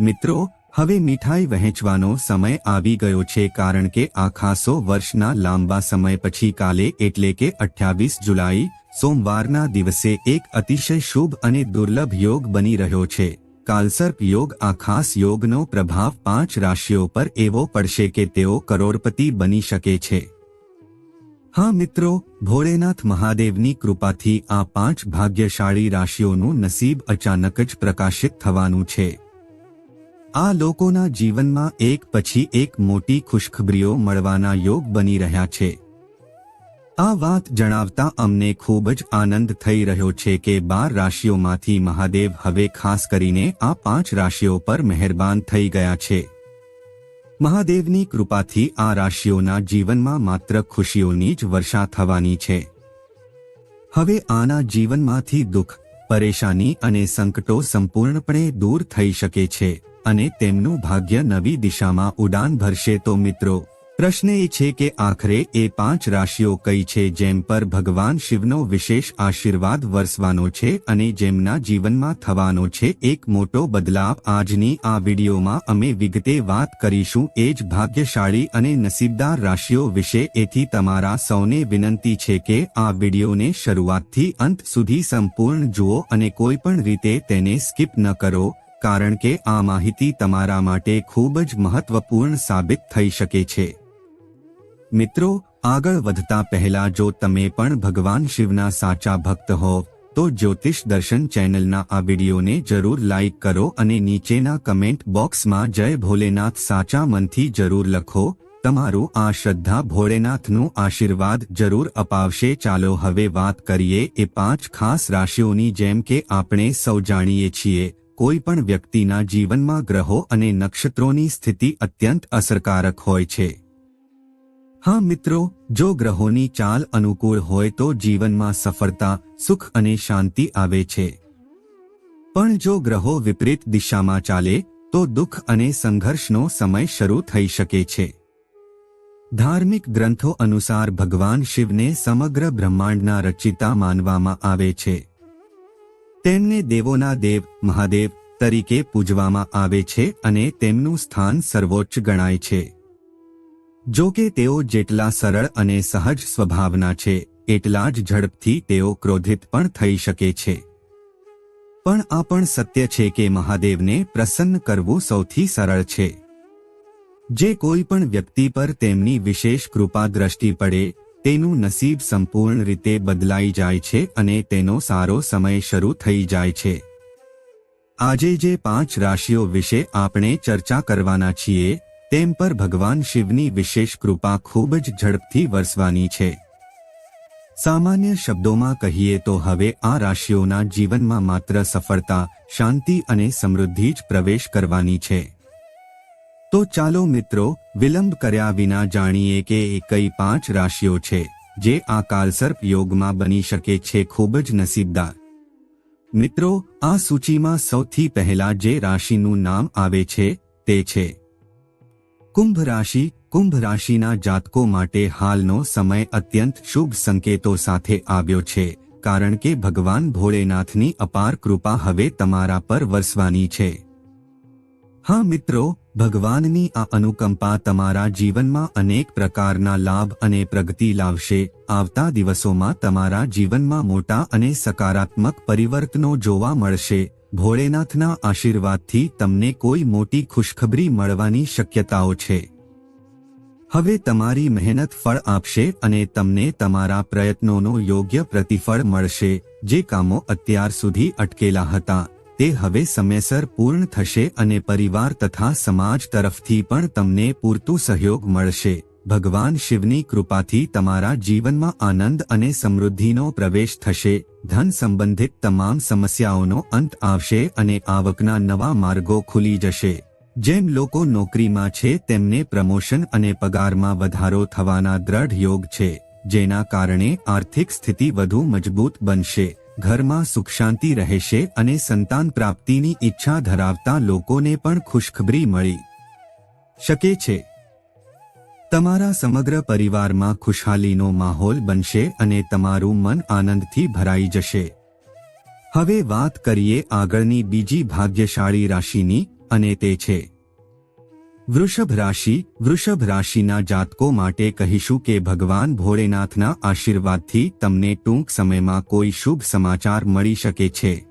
મિત્રો, હવે મીઠાઈ વહેંચવાનો સમય આવી ગયો છે કારણ કે આ ખાસો વર્ષના લાંબા સમય પછી કાલે એટલે કે અઠ્યાવીસ જુલાઈ, સોમવારના દિવસે એક અતિશય શુભ અને દુર્લભ યોગ બની રહ્યો છે. કાલસર્પ યોગ આ ખાસ યોગનો પ્રભાવ પાંચ રાશિઓ પર એવો પડશે કે તેઓ કરોડપતિ બની શકે છે. હા મિત્રો, ભોળેનાથ મહાદેવની કૃપાથી આ પાંચ ભાગ્યશાળી રાશિઓનું નસીબ અચાનક જ પ્રકાશિત થવાનું છે. આ લોકોના જીવનમાં એક પછી એક મોટી ખુશખબરીઓ મળવાના યોગ બની રહ્યા છે. આ વાત જણાવતા અમને ખૂબ જ આનંદ થઈ રહ્યો છે કે બાર રાશિઓમાંથી મહાદેવ હવે ખાસ કરીને આ પાંચ રાશિઓ પર મહેરબાન થઈ ગયા છે. મહાદેવની કૃપાથી આ રાશિઓના જીવનમાં માત્ર ખુશીઓની જ વર્ષા થવાની છે. હવે આના જીવનમાંથી દુઃખ, પરેશાની અને સંકટો સંપૂર્ણપણે દૂર થઈ શકે છે. અને તેમનું ભાગ્ય નવી દિશામાં ઉડાન ભરશે તો મિત્રો, પ્રશ્ન એ છે કે આખરે એ પાંચ રાશિઓ કઈ છે જેમ પર ભગવાન શિવનો વિશેષ આશીર્વાદ વરસવાનો છે અને જેમના જીવનમાં થવાનો છે એક મોટો બદલાવ આજની આ વિડીયોમાં અમે વિગતે વાત કરીશું. એ જ ભાગ્યશાળી અને નસીબદાર રાશિઓ વિશે એથી તમારા સૌને વિનંતી છે કે આ વિડીયોને શરૂઆતથી અંત સુધી સંપૂર્ણ જુઓ અને કોઈ પણ રીતે તેને સ્કીપ ન કરો. કારણ કે આ માહિતી તમારા માટે ખૂબ જ મહત્વપૂર્ણ સાબિત થઈ શકે છે. મિત્રો, આગળ વધતા પહેલા જો તમે પણ ભગવાન શિવના સાચા ભક્ત હો, તો જ્યોતિષ દર્શન ચેનલના આ વિડીયોને જરૂર લાઇક કરો અને નીચેના કમેન્ટ બોક્સમાં જય ભોલેનાથ સાચા મનથી જરૂર લખો. તમારું આ શ્રદ્ધા ભોળેનાથનું આશીર્વાદ જરૂર અપાવશે. ચાલો હવે વાત કરીએ એ પાંચ ખાસ રાશિઓની જેમ કે આપણે સૌ જાણીએ છીએ. કોઈ પણ વ્યક્તિના જીવનમાં ગ્રહો અને નક્ષત્રોની સ્થિતિ અત્યંત અસરકારક હોય છે. હા મિત્રો, જો ગ્રહોની ચાલ અનુકૂળ હોય તો જીવનમાં સફળતા, સુખ અને શાંતિ આવે છે. પણ જો ગ્રહો વિપરીત દિશામાં ચાલે, તો દુઃખ અને સંઘર્ષનો સમય શરૂ થઈ શકે છે. ધાર્મિક ગ્રંથો અનુસાર ભગવાન શિવને સમગ્ર બ્રહ્માંડના રચિતા માનવામાં આવે છે. તેમને દેવોના દેવ, મહાદેવ તરીકે પૂજવામાં આવે છે અને તેમનું સ્થાન સર્વોચ્ચ ગણાય છે. જો કે તેઓ જેટલા સરળ અને સહજ સ્વભાવના છે, એટલા જ ઝડપથી તેઓ ક્રોધિત પણ થઈ શકે છે. પણ આ પણ સત્ય છે કે મહાદેવને પ્રસન્ન કરવું સૌથી સરળ છે. જે કોઈ પણ વ્યક્તિ પર તેમની વિશેષ કૃપા દ્રષ્ટિ પડે તેનું નસીબ સંપૂર્ણ રીતે બદલાઈ જાય છે અને તેનો સારો સમય શરૂ થઈ જાય છે. આજે જે પાંચ રાશિઓ વિશે આપણે ચર્ચા કરવાના છીએ, તેમ પર ભગવાન શિવની વિશેષ કૃપા ખૂબ જ ઝડપથી વરસવાની છે. સામાન્ય શબ્દોમાં કહીએ તો હવે આ રાશિઓના જીવનમાં માત્ર સફળતા, શાંતિ અને સમૃદ્ધિ જ પ્રવેશ કરવાની છે. તો ચાલો મિત્રો, વિલંબ કર્યા વિના જાણીએ કે એ કઈ પાંચ રાશિઓ છે, જે આ કાલસર્પ યોગમાં બની શકે છે ખૂબ જ નસીબદાર. મિત્રો, આ સૂચિમાં સૌથી પહેલા જે રાશિનું નામ આવે છે, તે છે. કુંભ રાશિ, કુંભ રાશિના જાતકો માટે હાલનો સમય અત્યંત શુભ સંકેતો સાથે આવ્યો છે, કારણ કે ભગવાન ભોળેનાથની અપાર કૃપા હવે તમારા પર વરસવાની છે. હા મિત્રો ભગવાનની આ અનુકંપા તમારા જીવનમાં અનેક પ્રકારના લાભ અને પ્રગતિ લાવશે. આવતા દિવસોમાં તમારા જીવનમાં મોટા અને સકારાત્મક પરિવર્તનો જોવા મળશે. ભોળેનાથના આશીર્વાદથી તમને કોઈ મોટી ખુશખબરી મળવાની શક્યતાઓ છે. હવે તમારી મહેનત ફળ આપશે અને તમને તમારા પ્રયત્નોનો યોગ્ય પ્રતિફળ મળશે. જે કામો અત્યાર સુધી અટકેલા હતા. તે હવે સમયસર પૂર્ણ થશે અને પરિવાર તથા સમાજ તરફથી પણ તમને પૂરતું સહયોગ મળશે. ભગવાન શિવની કૃપાથી તમારા જીવનમાં આનંદ અને સમૃદ્ધિનો પ્રવેશ થશે. ધન સંબંધિત તમામ સમસ્યાઓનો અંત આવશે અને આવકના નવા માર્ગો ખુલી જશે. જેમ લોકો નોકરીમાં છે, તેમને પ્રમોશન અને પગારમાં વધારો થવાના દ્રઢ યોગ છે, જેના કારણે આર્થિક સ્થિતિ વધુ મજબૂત બનશે. ઘરમાં સુખ શાંતિ રહેશે અને સંતાન પ્રાપ્તિની ઈચ્છા ધરાવતા લોકોને પણ ખુશખબરી મળી. શકે છે. તમારા સમગ્ર પરિવારમાં ખુશહાલીનો માહોલ બનશે અને તમારું મન આનંદથી ભરાઈ જશે. હવે વાત કરીએ આગળની બીજી ભાગ્યશાળી રાશિની અને તે છે. વૃષભ રાશિ, વૃષભ રાશિના જાતકો માટે કહીશું કે ભગવાન ભોળેનાથના આશીર્વાદથી તમને ટૂંક સમયમાં કોઈ શુભ સમાચાર મળી શકે છે.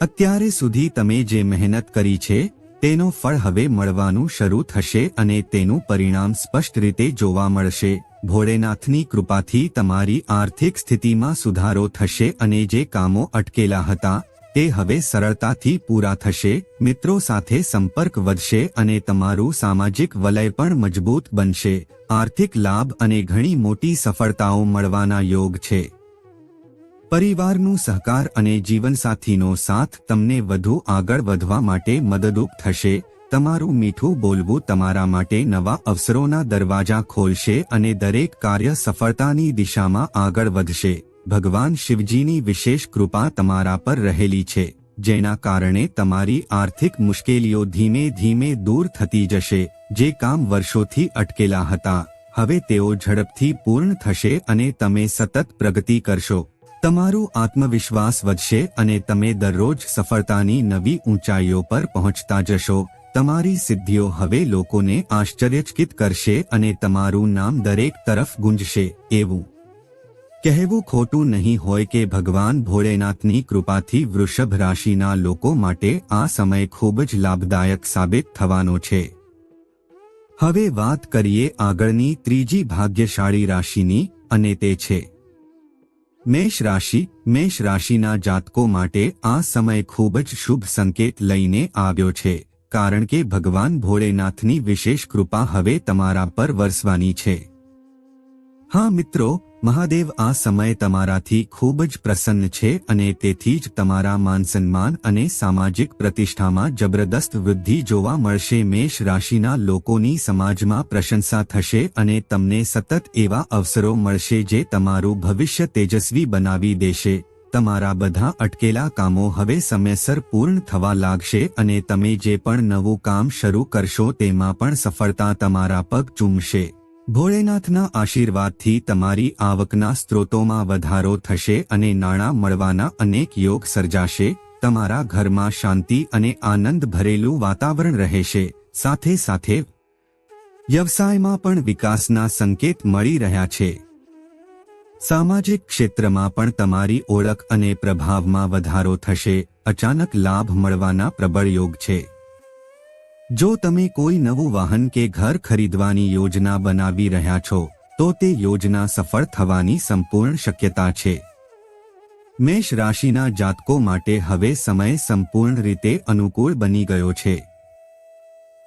અત્યારે સુધી તમે જે મહેનત કરી છે, તેનો ફળ હવે મળવાનું શરૂ થશે અને તેનું પરિણામ સ્પષ્ટ રીતે જોવા મળશે. ભોળેનાથની કૃપાથી તમારી આર્થિક સ્થિતિમાં સુધારો થશે અને જે કામો અટકેલા હતા તે હવે સરળતાથી પૂરા થશે, મિત્રો સાથે સંપર્ક વધશે અને તમારું સામાજિક વલય પણ મજબૂત બનશે. આર્થિક લાભ અને ઘણી મોટી સફળતાઓ મળવાના યોગ છે. પરિવારનું સહકાર અને જીવનસાથીનો સાથ તમને વધુ આગળ વધવા માટે મદદરૂપ થશે. તમારું મીઠું બોલવું તમારા માટે નવા અવસરોના દરવાજા ખોલશે અને દરેક કાર્ય સફળતાની દિશામાં આગળ વધશે. ભગવાન શિવજીની વિશેષ કૃપા તમારા પર રહેલી છે, જેના કારણે તમારી આર્થિક મુશ્કેલીઓ ધીમે ધીમે દૂર થતી જશે, જે કામ વર્ષોથી અટકેલા હતા. હવે તેઓ ઝડપથી પૂર્ણ થશે અને તમે સતત પ્રગતિ કરશો. તમારું આત્મવિશ્વાસ વધશે અને તમે દરરોજ સફળતાની નવી ઊંચાઈઓ પર પહોંચતા જશો. તમારી સિદ્ધિઓ હવે લોકોને આશ્ચર્યચકિત કરશે અને તમારું નામ દરેક તરફ ગુંજશે, એવું કહેવું ખોટું નહીં હોય કે ભગવાન ભોળેનાથની કૃપાથી વૃષભ રાશિના લોકો માટે આ સમય ખૂબ જ લાભદાયક સાબિત થવાનો છે. હવે વાત કરીએ આગળની ત્રીજી ભાગ્યશાળી રાશિની અને તે છે. મેષ રાશિ, મેષ રાશિના જાતકો માટે આ સમય ખૂબ જ શુભ સંકેત લઈને આવ્યો છે, કારણ કે ભગવાન ભોળેનાથની વિશેષ કૃપા હવે તમારા પર વરસવાની છે. હા મિત્રો મહાદેવ આ સમય તમારાથી ખૂબ જ પ્રસન્ન છે અને તેથી જ તમારા માનસન્માન અને સામાજિક પ્રતિષ્ઠામાં જબરદસ્ત વૃદ્ધિ જોવા મળશે. મેષ રાશિના લોકોની સમાજમાં પ્રશંસા થશે અને તમને સતત એવા અવસરો મળશે જે તમારું ભવિષ્ય તેજસ્વી બનાવી દેશે. તમારા બધા અટકેલા કામો હવે સમયસર પૂર્ણ થવા લાગશે અને તમે જે પણ નવું કામ શરૂ કરશો તેમાં પણ સફળતા તમારા પગ ચૂમશે. ભોળેનાથના આશીર્વાદથી તમારી આવકના સ્ત્રોતોમાં વધારો થશે અને નાણાં મળવાના અનેક યોગ સર્જાશે, તમારા ઘરમાં શાંતિ અને આનંદ ભરેલું વાતાવરણ રહેશે, સાથે સાથે વ્યવસાયમાં પણ વિકાસના સંકેત મળી રહ્યા છે. સામાજિક ક્ષેત્રમાં પણ તમારી ઓળખ અને પ્રભાવમાં વધારો થશે, અચાનક લાભ મળવાના પ્રબળ યોગ છે. જો તમે કોઈ નવું વાહન કે ઘર ખરીદવાની યોજના બનાવી રહ્યા છો, તો તે યોજના સફળ થવાની સંપૂર્ણ શક્યતા છે. મેષ રાશિના જાતકો માટે હવે સમય સંપૂર્ણ રીતે અનુકૂળ બની ગયો છે.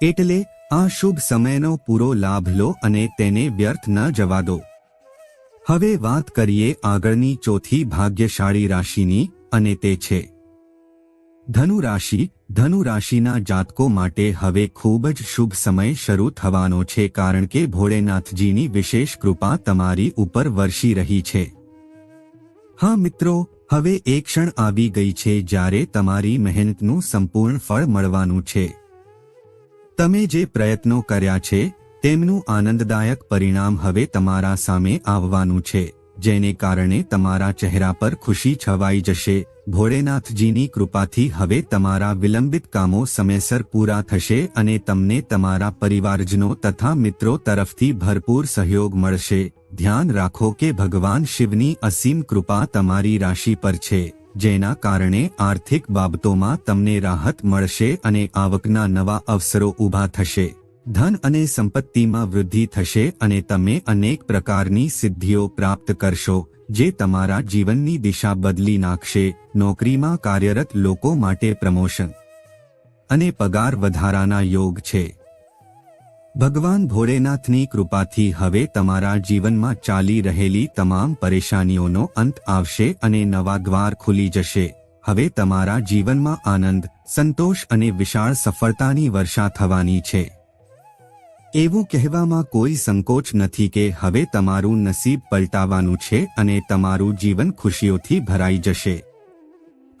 એટલે આ શુભ સમયનો પૂરો લાભ લો અને તેને વ્યર્થ ન જવા દો. હવે વાત કરીએ આગળની ચોથી ભાગ્યશાળી રાશિની, અને તે છે. ધનુ રાશિ ધનુ રાશિના જાતકો માટે હવે ખૂબ જ શુભ સમય શરૂ થવાનો છે કારણ કે ભોળેનાથજીની વિશેષ કૃપા તમારી ઉપર વરસી રહી છે. હા મિત્રો, હવે એક ક્ષણ આવી ગઈ છે જ્યારે તમારી મહેનતનું સંપૂર્ણ ફળ મળવાનું છે. તમે જે પ્રયત્નો કર્યા છે, તેમનું આનંદદાયક પરિણામ હવે તમારા સામે આવવાનું છે. જેને કારણે તમારા ચહેરા પર ખુશી છવાઈ જશે. ભોળેનાથજીની કૃપાથી હવે તમારા વિલંબિત કામો સમયસર પૂરા થશે અને તમને તમારા પરિવારજનો તથા મિત્રો તરફથી ભરપૂર સહયોગ મળશે. ધ્યાન રાખો કે ભગવાન શિવની અસીમ કૃપા તમારી રાશિ પર છે, જેના કારણે આર્થિક બાબતોમાં તમને રાહત મળશે અને આવકના નવા અવસરો ઊભા થશે. ધન અને સંપત્તિમાં વૃદ્ધિ થશે અને તમે અનેક પ્રકારની સિદ્ધિઓ પ્રાપ્ત કરશો, જે તમારા જીવનની દિશા બદલી નાખશે, નોકરીમાં કાર્યરત લોકો માટે પ્રમોશન અને પગાર વધારાના યોગ છે. ભગવાન ભોળેનાથની કૃપાથી હવે તમારા જીવનમાં ચાલી રહેલી તમામ પરેશાનીઓનો અંત આવશે અને નવા દ્વાર ખુલી જશે. હવે તમારા જીવનમાં આનંદ, સંતોષ અને વિશાળ સફળતાની વર્ષા થવાની છે. એવું કહેવામાં કોઈ સંકોચ નથી કે હવે તમારું નસીબ પલટાવાનું છે અને તમારું જીવન ખુશીઓથી ભરાઈ જશે.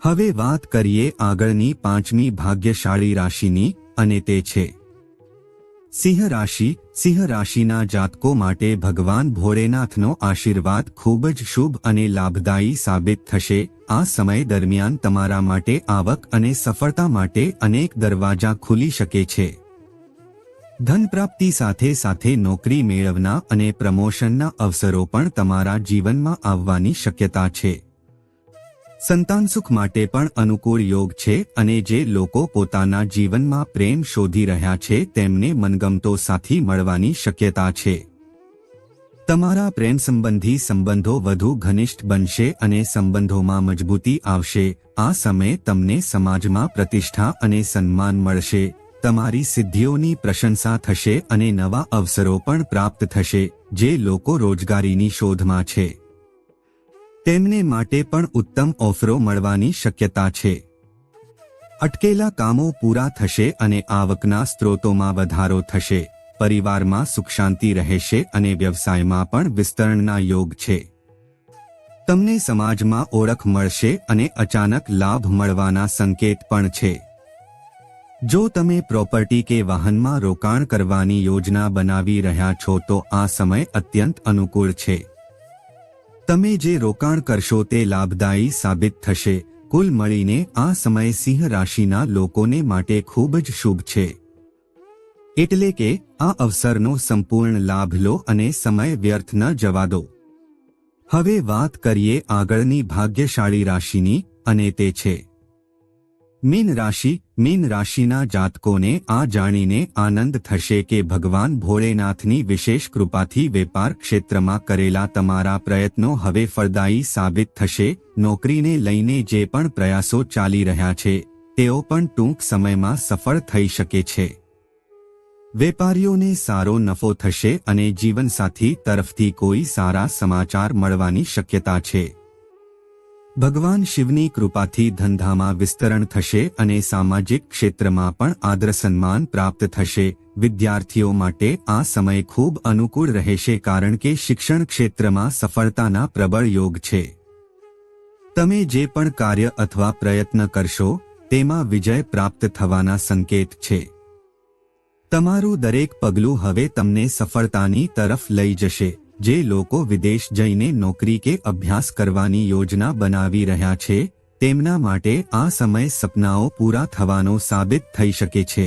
હવે વાત કરીએ આગળની પાંચમી ભાગ્યશાળી રાશિની, અને તે છે. સિંહ રાશિ, સિંહ રાશિના જાતકો માટે ભગવાન ભોળેનાથનો આશીર્વાદ ખૂબ જ શુભ અને લાભદાયી સાબિત થશે. આ સમય દરમિયાન તમારા માટે આવક અને સફળતા માટે અનેક દરવાજા ખુલી શકે છે. ધન પ્રાપ્તિ સાથે સાથે નોકરી મેળવના અને પ્રમોશનના અવસરો પણ તમારા જીવનમાં આવવાની શક્યતા છે. સંતાન સુખ માટે પણ અનુકૂળ યોગ છે અને જે લોકો પોતાના જીવનમાં પ્રેમ શોધી રહ્યા છે તેમને મનગમતો સાથી મળવાની શક્યતા છે. તમારા પ્રેમ સંબંધી સંબંધો વધુ ઘનિષ્ઠ બનશે અને સંબંધોમાં મજબૂતી આવશે. આ સમયે તમને સમાજમાં પ્રતિષ્ઠા અને સન્માન મળશે. તમારી સિદ્ધિઓની પ્રશંસા થશે અને નવા અવસરો પણ પ્રાપ્ત થશે, જે લોકો રોજગારીની શોધમાં છે. તેમને માટે પણ ઉત્તમ ઓફરો મળવાની શક્યતા છે. અટકેલા કામો પૂરા થશે અને આવકના સ્ત્રોતોમાં વધારો થશે. પરિવારમાં સુખ શાંતિ રહેશે અને વ્યવસાયમાં પણ વિસ્તરણના યોગ છે. તમને સમાજમાં ઓળખ મળશે અને અચાનક લાભ મળવાના સંકેત પણ છે. જો તમે પ્રોપર્ટી કે વાહનમાં રોકાણ કરવાની યોજના બનાવી રહ્યા છો તો આ સમય અત્યંત અનુકૂળ છે. તમે જે રોકાણ કરશો તે લાભદાયી સાબિત થશે. કુલ મળીને આ સમય સિંહ રાશિના લોકોને માટે ખૂબ જ શુભ છે. એટલે કે આ અવસરનો સંપૂર્ણ લાભ લો અને સમય વ્યર્થ ન જવા દો. હવે વાત કરીએ આગળની ભાગ્યશાળી રાશિની અને તે છે. મીન રાશિ મીન રાશિના જાતકોને આ જાણીને આનંદ થશે કે ભગવાન ભોળેનાથની વિશેષ કૃપાથી વેપાર ક્ષેત્રમાં કરેલા તમારા પ્રયત્નો હવે ફળદાયી સાબિત થશે. નોકરીને લઈને જે પણ પ્રયાસો ચાલી રહ્યા છે, તેઓ પણ ટૂંક સમયમાં સફળ થઈ શકે છે. વેપારીઓને સારો નફો થશે અને જીવનસાથી તરફથી કોઈ સારા સમાચાર મળવાની શક્યતા છે. ભગવાન શિવની કૃપાથી ધંધામાં વિસ્તરણ થશે અને સામાજિક ક્ષેત્રમાં પણ આદર સન્માન પ્રાપ્ત થશે. વિદ્યાર્થીઓ માટે આ સમય ખૂબ અનુકૂળ રહેશે કારણ કે શિક્ષણ ક્ષેત્રમાં સફળતાના પ્રબળ યોગ છે. તમે જે પણ કાર્ય અથવા પ્રયત્ન કરશો, તેમાં વિજય પ્રાપ્ત થવાના સંકેત છે. તમારું દરેક પગલું હવે તમને સફળતાની તરફ લઈ જશે. જે લોકો વિદેશ જઈને નોકરી કે અભ્યાસ કરવાની યોજના બનાવી રહ્યા છે, તેમના માટે આ સમય સપનાઓ પૂરા થવાનો સાબિત થઈ શકે છે.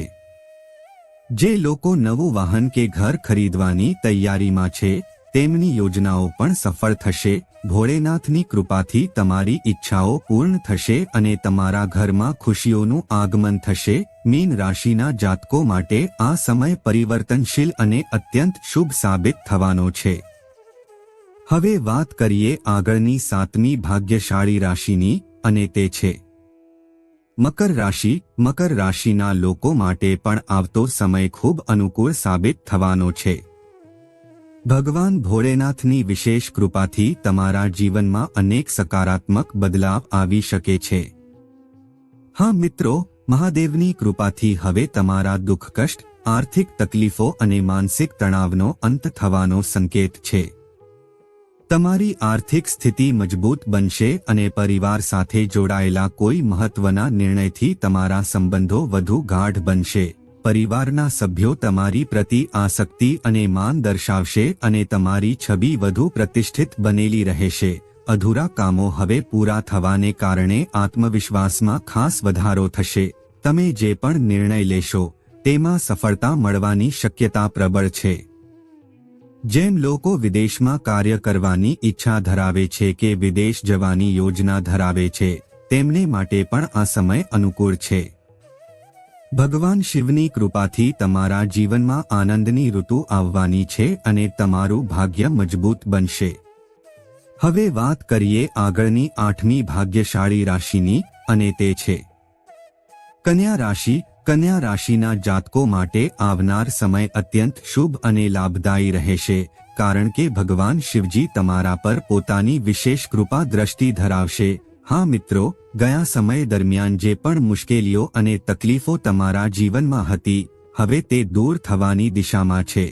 જે લોકો નવું વાહન કે ઘર ખરીદવાની તૈયારીમાં છે, તેમની યોજનાઓ પણ સફળ થશે. ભોળેનાથની કૃપાથી તમારી ઈચ્છાઓ પૂર્ણ થશે અને તમારા ઘરમાં ખુશીઓનું આગમન થશે. મીન રાશિના જાતકો માટે આ સમય પરિવર્તનશીલ અને અત્યંત શુભ સાબિત થવાનો છે. હવે વાત કરીએ આગળની સાતમી ભાગ્યશાળી રાશિની અને તે છે. મકર રાશિ, મકર રાશિના લોકો માટે પણ આવતો સમય ખૂબ અનુકૂળ સાબિત થવાનો છે. ભગવાન ભોળેનાથની વિશેષ કૃપાથી તમારા જીવનમાં અનેક સકારાત્મક બદલાવ આવી શકે છે. હા મિત્રો, મહાદેવની કૃપાથી હવે તમારા દુઃખ કષ્ટ આર્થિક તકલીફો અને માનસિક તણાવનો અંત થવાનો સંકેત છે. તમારી આર્થિક સ્થિતિ મજબૂત બનશે અને પરિવાર સાથે જોડાયેલા કોઈ મહત્વના નિર્ણયથી તમારા સંબંધો વધુ ગાઢ બનશે. પરિવારના સભ્યો તમારી પ્રતિ આસક્તિ અને માન દર્શાવશે અને તમારી છબી વધુ પ્રતિષ્ઠિત બનેલી રહેશે. અધૂરા કામો હવે પૂરા થવાને કારણે આત્મવિશ્વાસમાં ખાસ વધારો થશે. તમે જે પણ નિર્ણય લેશો, તેમાં સફળતા મળવાની શક્યતા પ્રબળ છે. જેમ લોકો વિદેશમાં કાર્ય કરવાની ઈચ્છા ધરાવે છે કે વિદેશ જવાની યોજના ધરાવે છે, તેમને માટે પણ આ સમય અનુકૂળ છે. ભગવાન શિવની કૃપાથી તમારા જીવનમાં આનંદની ઋતુ આવવાની છે અને તમારું ભાગ્ય મજબૂત બનશે. હવે વાત કરીએ આગળની આઠમી ભાગ્યશાળી રાશિની અને તે છે. કન્યા રાશિ કન્યા રાશિના જાતકો માટે આવનાર સમય અત્યંત શુભ અને લાભદાયી રહેશે, કારણ કે ભગવાન શિવજી તમારા પર પોતાની વિશેષ કૃપા દ્રષ્ટિ ધરાવશે. હા મિત્રો, ગયા સમય દરમિયાન જે પણ મુશ્કેલીઓ અને તકલીફો તમારા જીવનમાં હતી, હવે તે દૂર થવાની દિશામાં છે.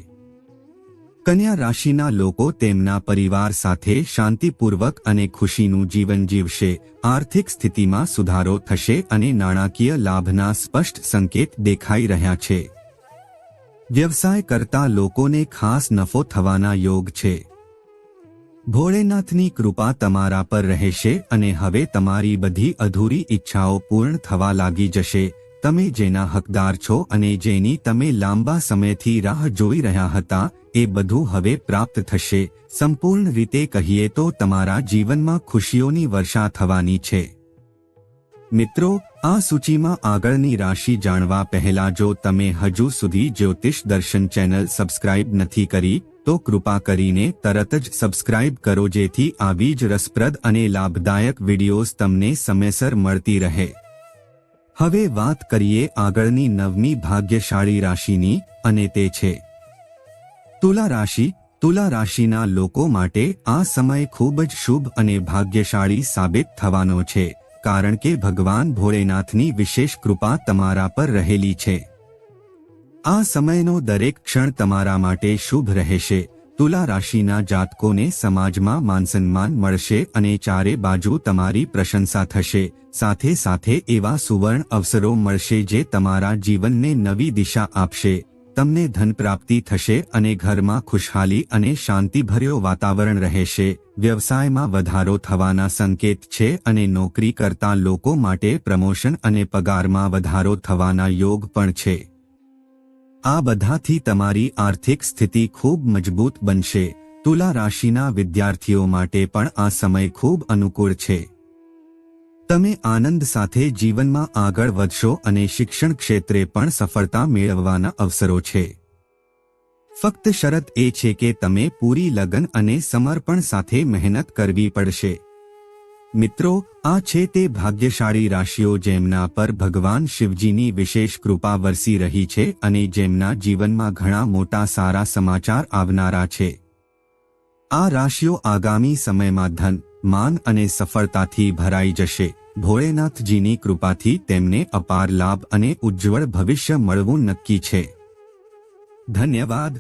કન્યા રાશિના લોકો તેમના પરિવાર સાથે શાંતિપૂર્વક અને ખુશીનું જીવન જીવશે, આર્થિક સ્થિતિમાં સુધારો થશે અને નાણાકીય લાભના સ્પષ્ટ સંકેત દેખાઈ રહ્યા છે. વ્યવસાય કરતા લોકોને ખાસ નફો થવાના યોગ છે. ભોળેનાથની કૃપા તમારા પર રહેશે અને હવે તમારી બધી અધૂરી ઈચ્છાઓ પૂર્ણ થવા લાગી જશે તમે જેના હકદાર છો અને જેની તમે લાંબા સમયથી રાહ જોઈ રહ્યા હતા, એ બધું હવે પ્રાપ્ત થશે. સંપૂર્ણ રીતે કહીએ તો તમારા જીવનમાં ખુશીઓની વર્ષા થવાની છે. મિત્રો, આ સૂચિમાં આગળની રાશિ જાણવા પહેલા જો તમે હજુ સુધી જ્યોતિષ દર્શન ચેનલ સબસ્ક્રાઇબ નથી કરી, તો કૃપા કરીને તરત જ સબસ્ક્રાઇબ કરો જેથી આવી જ રસપ્રદ અને લાભદાયક વિડિયોઝ તમને સમયસર મળતી રહે. હવે વાત કરીએ આગળની નવમી ભાગ્યશાળી રાશિની અને તે છે. તુલા રાશિ, તુલા રાશિના લોકો માટે આ સમય ખૂબ જ શુભ અને ભાગ્યશાળી સાબિત થવાનો છે, કારણ કે ભગવાન ભોળેનાથની વિશેષ કૃપા તમારા પર રહેલી છે. આ સમયનો દરેક ક્ષણ તમારા માટે શુભ રહેશે તુલા રાશિના જાતકોને સમાજમાં માનસન્માન મળશે અને ચારે બાજુ તમારી પ્રશંસા થશે. સાથે સાથે એવા સુવર્ણ અવસરો મળશે જે તમારા જીવનને નવી દિશા આપશે. તમને ધન પ્રાપ્તિ થશે અને ઘરમાં ખુશહાલી અને શાંતિભર્યો વાતાવરણ રહેશે. વ્યવસાયમાં વધારો થવાના સંકેત છે અને નોકરી કરતા લોકો માટે પ્રમોશન અને પગારમાં વધારો થવાના યોગ પણ છે. આ બધાથી તમારી આર્થિક સ્થિતિ ખૂબ મજબૂત બનશે. તુલા રાશિના વિદ્યાર્થીઓ માટે પણ આ સમય ખૂબ અનુકૂળ છે. તમે આનંદ સાથે જીવનમાં આગળ વધશો અને શિક્ષણ ક્ષેત્રે પણ સફળતા મેળવવાના અવસરો છે. ફક્ત શરત એ છે કે તમે પૂરી લગન અને સમર્પણ સાથે મહેનત કરવી પડશે. મિત્રો, આ છે તે ભાગ્યશાળી રાશિઓ જેમના પર ભગવાન શિવજીની વિશેષ કૃપા વરસી રહી છે અને જેમના જીવનમાં ઘણા મોટા સારા સમાચાર આવનારા છે. આ રાશિઓ આગામી સમયમાં ધન, માન અને સફળતાથી ભરાઈ જશે. ભોળેનાથજીની કૃપાથી તેમને અપાર લાભ અને ઉજ્જવળ ભવિષ્ય મળવું નક્કી છે. ધન્યવાદ.